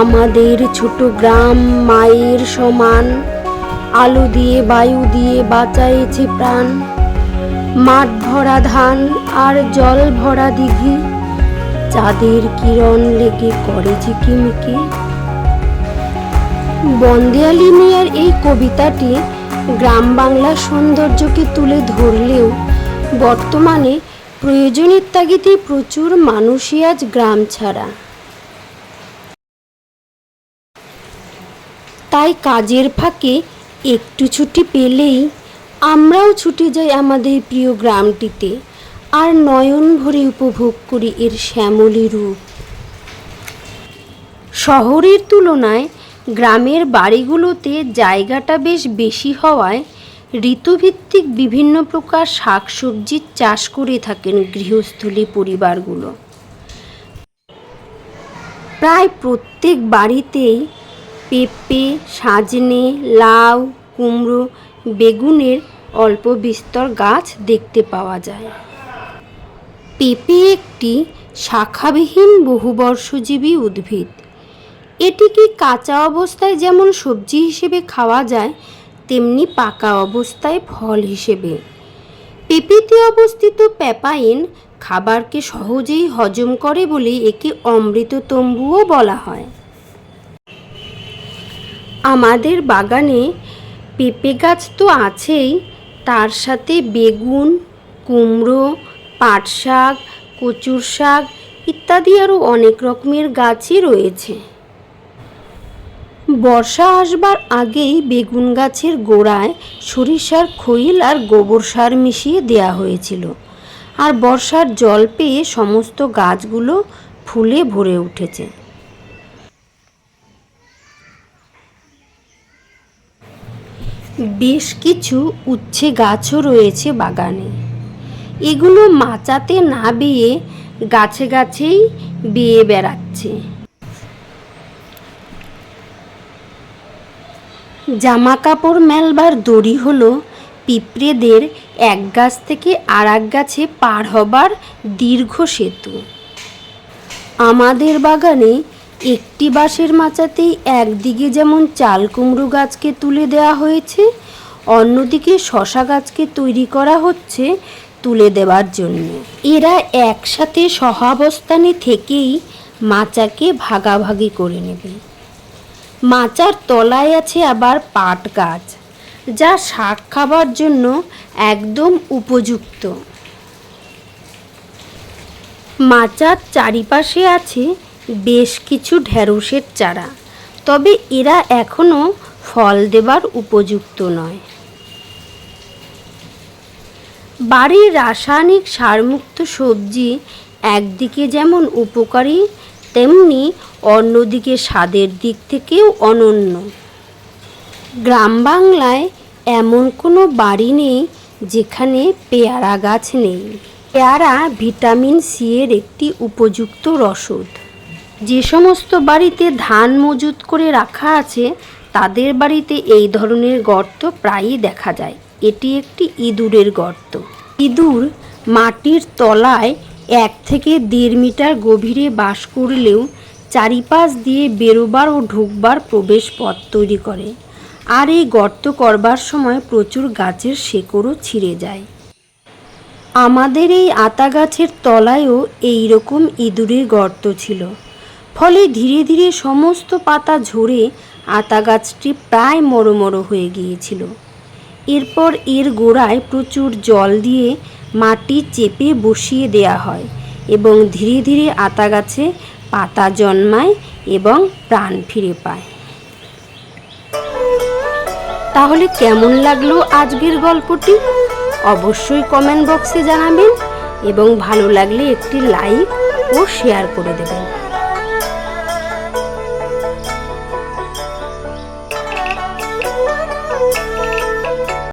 আমাদের ছোট গ্রাম মায়ের সমান, আলো দিয়ে, বায়ু দিয়ে বাঁচাইছে প্রাণ। মাঠ ভরা ধান আর জল ভরা দিঘি চাঁদের কিরণ লেগে করে ঝিকিমিকি। বন্দেয়ালি মিয়ার এই কবিতাটি গ্রাম বাংলার সৌন্দর্যকে তুলে ধরলেও বর্তমানে প্রয়োজনের তাগিদে প্রচুর মানুষই আজ গ্রাম ছাড়া। তাই কাজের ফাঁকে একটু ছুটি পেলেই আমরাও ছুটে যাই আমাদের প্রিয় গ্রামটিতে। আর নয়ন ভরে উপভোগ করি এর শ্যামলী রূপ। শহরের তুলনায় গ্রামের বাড়িগুলোতে জায়গাটা বেশ বেশি হওয়ায় ঋতুভিত্তিক বিভিন্ন প্রকার শাকসবজির চাষ করে থাকেন গৃহস্থলী পরিবারগুলো। প্রায় প্রত্যেক বাড়িতেই পেঁপে, সাজনে, লাউ, কুমড়ো, বেগুনের অল্প বিস্তর গাছ দেখতে পাওয়া যায়। পেঁপে একটি শাখাবিহীন বহুবর্ষজীবী উদ্ভিদ। এটিকে কাঁচা অবস্থায় যেমন সবজি হিসেবে খাওয়া যায়, তেমনি পাকা অবস্থায় ফল হিসেবে। পেঁপেতে অবস্থিত প্যাপাইন খাবারকে সহজেই হজম করে বলে একে অমৃত তম্বুও বলা হয়। আমাদের বাগানে পেঁপে গাছ তো আছেই, তার সাথে বেগুন, কুমড়ো পাট শাক, কচুর শাক ইত্যাদি আরও অনেক রকমের গাছই রয়েছে। বর্ষা আসবার আগেই বেগুন গাছের গোড়ায় সরিষার খৈল আর গোবর সার মিশিয়ে দেয়া হয়েছিল। আর বর্ষার জল পেয়ে সমস্ত গাছগুলো ফুলে ভরে উঠেছে। বেশ কিছু উচ্ছে গাছও রয়েছে বাগানে। এগুলো মাচাতে না বেয়ে গাছে গাছেই বেয়ে বেড়াচ্ছে। জামা কাপড় মেলবার দড়ি হলো পিঁপড়েদের এক গাছ থেকে আর এক গাছে পার হবার দীর্ঘ সেতু। আমাদের বাগানে একটি বাঁশের মাচাতেই একদিকে যেমন চাল কুমড়ো গাছকে তুলে দেওয়া হয়েছে, অন্যদিকে শশা গাছকে তৈরি করা হচ্ছে তুলে দেওয়ার জন্য। এরা একসাথে সহাবস্থানে থেকেই মাচাকে ভাগাভাগি করে নেবে। মাচার তলায় আছে আবার পাট গাছ, যা শাক খাবার জন্য একদম উপযুক্ত। মাচার চারিপাশে আছে বেশ কিছু ঢেঁড়সের চারা, তবে এরা এখনও ফল দেবার উপযুক্ত নয়। বাড়ির রাসায়নিক সারমুক্ত সবজি একদিকে যেমন উপকারী, তেমনি অন্যদিকে স্বাদের দিক থেকেও অনন্য। গ্রাম বাংলায় এমন কোনো বাড়ি নেই যেখানে পেয়ারা গাছ নেই। পেয়ারা ভিটামিন সি এর একটি উপযুক্ত রসদ। যে সমস্ত বাড়িতে ধান মজুত করে রাখা আছে, তাদের বাড়িতে এই ধরনের গর্ত প্রায়ই দেখা যায়। এটি একটি ইঁদুরের গর্ত। ইঁদুর মাটির তলায় এক থেকে দেড় মিটার গভীরে বাস করলেও চারিপাশ দিয়ে বেরোবার ও ঢুকবার প্রবেশ পথ তৈরি করে। আর এই গর্ত করবার সময় প্রচুর গাছের শেকড়ও ছিঁড়ে যায়। আমাদের এই আতা গাছের তলায়ও এই রকম ইঁদুরের গর্ত ছিল। ফলে ধীরে ধীরে সমস্ত পাতা ঝরে আতা গাছটি প্রায় মরমর হয়ে গিয়েছিল। এরপর এর গোড়ায় প্রচুর জল দিয়ে মাটি চেপে বসিয়ে দেয়া হয় এবং ধীরে ধীরে আতা গাছে পাতা জন্মায় এবং প্রাণ ফিরে পায়। তাহলে কেমন লাগল আজকের গল্পটি? অবশ্যই কমেন্ট বক্সে জানাবেন এবং ভালো লাগলে একটি লাইক ও শেয়ার করে দেবেন।